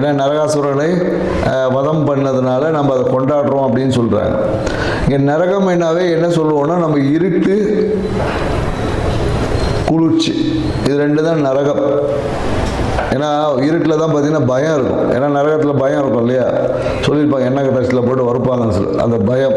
ஏன்னா நரகாசுரனை வதம் பண்ணதுனால நம்ம அதை கொண்டாடுறோம் அப்படின்னு சொல்கிறாங்க இங்கே நரகம் என்னாவே என்ன சொல்லுவோம்னா நம்ம இருட்டு குளிர்ச்சி. இது ரெண்டு தான் நரகம். ஏன்னா இருட்டில் தான் பார்த்தீங்கன்னா பயம் இருக்கும். ஏன்னா நரகத்தில் பயம் இருக்கும் இல்லையா? சொல்லியிருப்பாங்க எண்ணெய் கட்டத்தில் போட்டு வறுப்பாங்கன்னு சொல்லி. அந்த பயம்.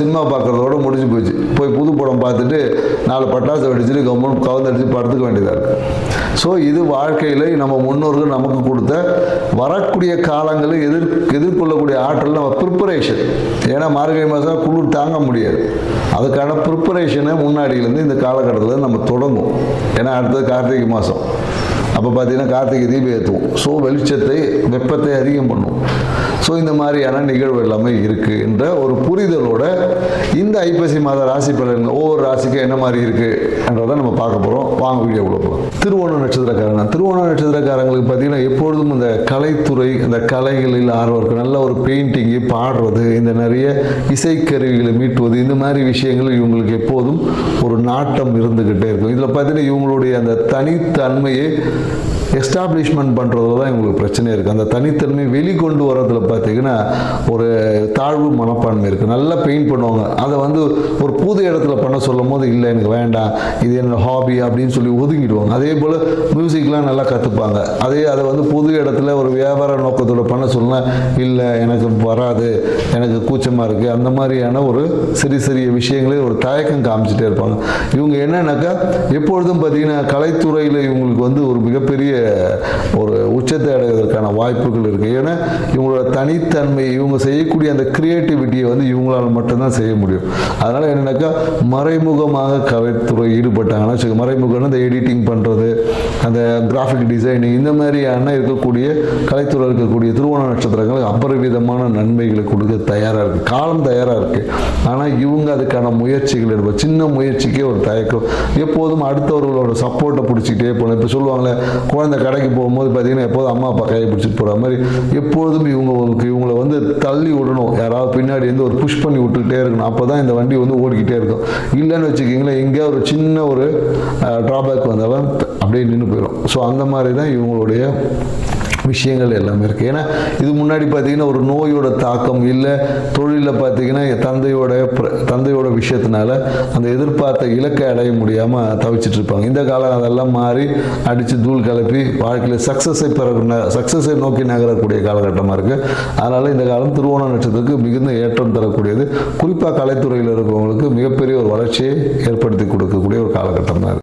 சினிமா பார்க்குறதோட முடிஞ்சு போச்சு. போய் புது படம் பார்த்துட்டு நாலு பட்டாசு வெடிச்சுட்டு கவர்மெண்ட் கவர்ந்தடிச்சு படுத்துக்க வேண்டியதாக இருக்குது ஸோ இது வாழ்க்கையில் நம்ம முன்னோர்கள் நமக்கு கொடுத்த வரக்கூடிய காலங்களில் எதிர் எதிர்கொள்ளக்கூடிய ஆற்றல் நம்ம ப்ரிப்பரேஷன் ஏன்னா மார்கழி மாதம் குளிர் தாங்க முடியாது. அதுக்கான ப்ரிப்பரேஷனை முன்னாடியிலேருந்து இந்த காலகட்டத்தில் நம்ம தொடங்கும். ஏன்னா அடுத்தது கார்த்திகை மாதம் அப்போ பார்த்தீங்கன்னா கார்த்திகை தீபம் ஏற்றுவோம் ஸோ வெளிச்சத்தை வெப்பத்தை அதிகம் பண்ணும். ஸோ இந்த மாதிரியான நிகழ்வு எல்லாமே இருக்குது என்ற ஒரு புரிதலோட இந்த ஐப்பசி மாத ராசி பலன்கள் ஒவ்வொரு ராசிக்கும் என்ன மாதிரி இருக்குன்றதை நம்ம பார்க்க போகிறோம் வாங்க வீடியோ கொடுப்போம் திருவோண நட்சத்திரக்காரங்க திருவோண நட்சத்திரக்காரங்களுக்கு பார்த்தீங்கன்னா எப்பொழுதும் இந்த கலைத்துறை இந்த கலைகளில் ஆர்வம் இருக்கு நல்ல ஒரு பெயிண்டிங்கு பாடுறது இந்த நிறைய இசைக்கருவிகளை மீட்டுவது இந்த மாதிரி விஷயங்கள் இவங்களுக்கு எப்போதும் ஒரு நாட்டம் இருந்துக்கிட்டே இருக்கும். இதில் பார்த்தீங்கன்னா இவங்களுடைய அந்த தனித்தன்மையை எஸ்டாப்ளிஷ்மெண்ட் பண்ணுறதுல தான் இவங்களுக்கு பிரச்சனை இருக்குது அந்த தனித்தன்மை வெளிக்கொண்டு வரதுல பார்த்தீங்கன்னா ஒரு தாழ்வு மனப்பான்மை இருக்குது நல்லா பெயிண்ட் பண்ணுவாங்க. அதை வந்து ஒரு புது இடத்துல பண்ண சொல்லும் போது இல்லை எனக்கு வேண்டாம். இது என்னோட ஹாபி அப்படின்னு சொல்லி ஒதுங்கிடுவாங்க. அதே போல் மியூசிக்லாம் நல்லா கற்றுப்பாங்க அதே அதை வந்து புது இடத்துல ஒரு வியாபார நோக்கத்தோட பண்ண சொல்லலாம் இல்லை எனக்கு வராது. எனக்கு கூச்சமாக இருக்குது அந்த மாதிரியான ஒரு சிறிய சிறிய விஷயங்களே ஒரு தயக்கம் காமிச்சிட்டே இருப்பாங்க. இவங்க என்னன்னாக்கா எப்பொழுதும் பார்த்தீங்கன்னா கலைத்துறையில் இவங்களுக்கு வந்து ஒரு மிகப்பெரிய ஒரு உச்சத்தை அடைவதற்கான வாய்ப்புகள் இருக்குது ஏன்னா இவங்களோட தனித்தன்மை இவங்க செய்யக்கூடிய அந்த கிரியேட்டிவிட்டியை வந்து இவங்களால் மட்டும்தான் செய்ய முடியும். அதனால் என்னென்னாக்கா மறைமுகமாக கலைத்துறை ஈடுபட்டாங்கன்னா வச்சுக்க மறைமுகம்னு இந்த எடிட்டிங் பண்ணுறது அந்த கிராஃபிக் டிசைனிங் இந்த மாதிரியான இருக்கக்கூடிய கலைத்துறை இருக்கக்கூடிய திருவோண நட்சத்திரங்களுக்கு அபரிவிதமான நன்மைகளை கொடுக்க தயாராக இருக்குது காலம் தயாராக இருக்குது ஆனால் இவங்க அதுக்கான முயற்சிகள் எடுப்போம் சின்ன முயற்சிக்கே ஒரு தயக்கம். எப்போதும் அடுத்தவர்களோட சப்போர்ட்டை பிடிச்சிக்கிட்டே போகணும். இப்போ சொல்லுவாங்களே குழந்தை கடைக்கு போகும்போது பார்த்தீங்கன்னா எப்போதும் அம்மா அப்பா கையை பிடிச்சிட்டு போகிற மாதிரி எப்போதும் இவங்களுக்கு இவங்களை வந்து தள்ளி விடணும். யாராவது பின்னாடி வந்து ஒரு புஷ் பண்ணி விட்டுக்கிட்டே இருக்கணும். அப்போ தான் இந்த வண்டி வந்து ஓடிக்கிட்டே இருக்கும். இல்லைன்னு வச்சுக்கிங்களேன் எங்கேயா ஒரு சின்ன ஒரு ட்ராபேக் வந்தாலும் அப்படியே நின்று போயிடும் ஸோ அந்த மாதிரி தான் இவங்களுடைய விஷயங்கள் எல்லாமே இருக்குது ஏன்னா இது முன்னாடி பார்த்தீங்கன்னா ஒரு நோயோட தாக்கம் இல்லை தொழிலில் பார்த்தீங்கன்னா என் தந்தையோட பிர- தந்தையோட விஷயத்தினால அந்த எதிர்பார்த்த இலக்கை அடைய முடியாமல் தவிச்சிட்டு இருப்பாங்க. இந்த காலம் அதெல்லாம் மாறி அடித்து தூள் கிளப்பி வாழ்க்கையில் சக்ஸஸை பெற சக்ஸஸை நோக்கி நகரக்கூடிய காலகட்டமாக இருக்குது அதனால் இந்த காலம் திருவோண நட்சத்திரத்துக்கு மிகுந்த ஏற்றம் தரக்கூடியது. குறிப்பாக கலைத்துறையில் இருக்கிறவங்களுக்கு மிகப்பெரிய ஒரு வளர்ச்சியை ஏற்படுத்தி கொடுக்கக்கூடிய ஒரு காலகட்டம் தான்